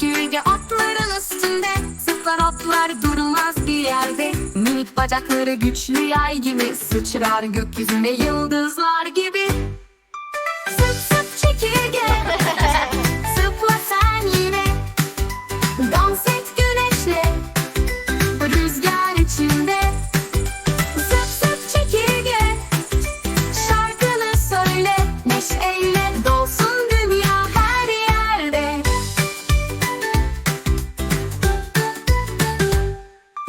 çekirge atların üstünde. Zıplar atlar durmaz bir yerde. Minik bacakları güçlü yay gibi. Sıçrar gökyüzüne yıldızlar gibi. Zıp zıp çekirge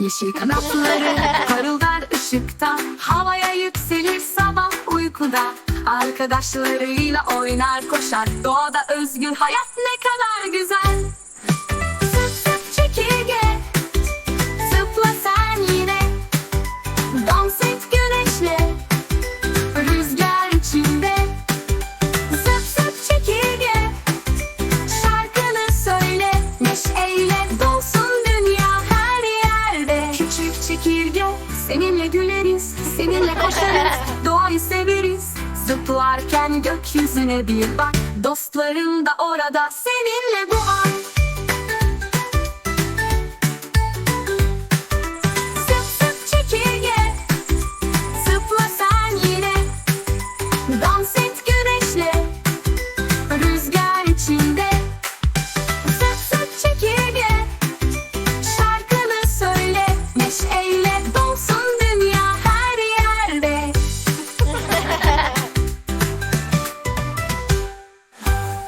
Yeşil kanatları parıldar ışıkta. Havaya yükselir sabah uykuda. Arkadaşlarıyla oynar koşar. Doğada özgür hayat ne kadar güzel Seninle güleriz Seninle koşarız Doğayı severiz. Zıplarken gökyüzüne bir bak Dostların da orada. Seninle bu an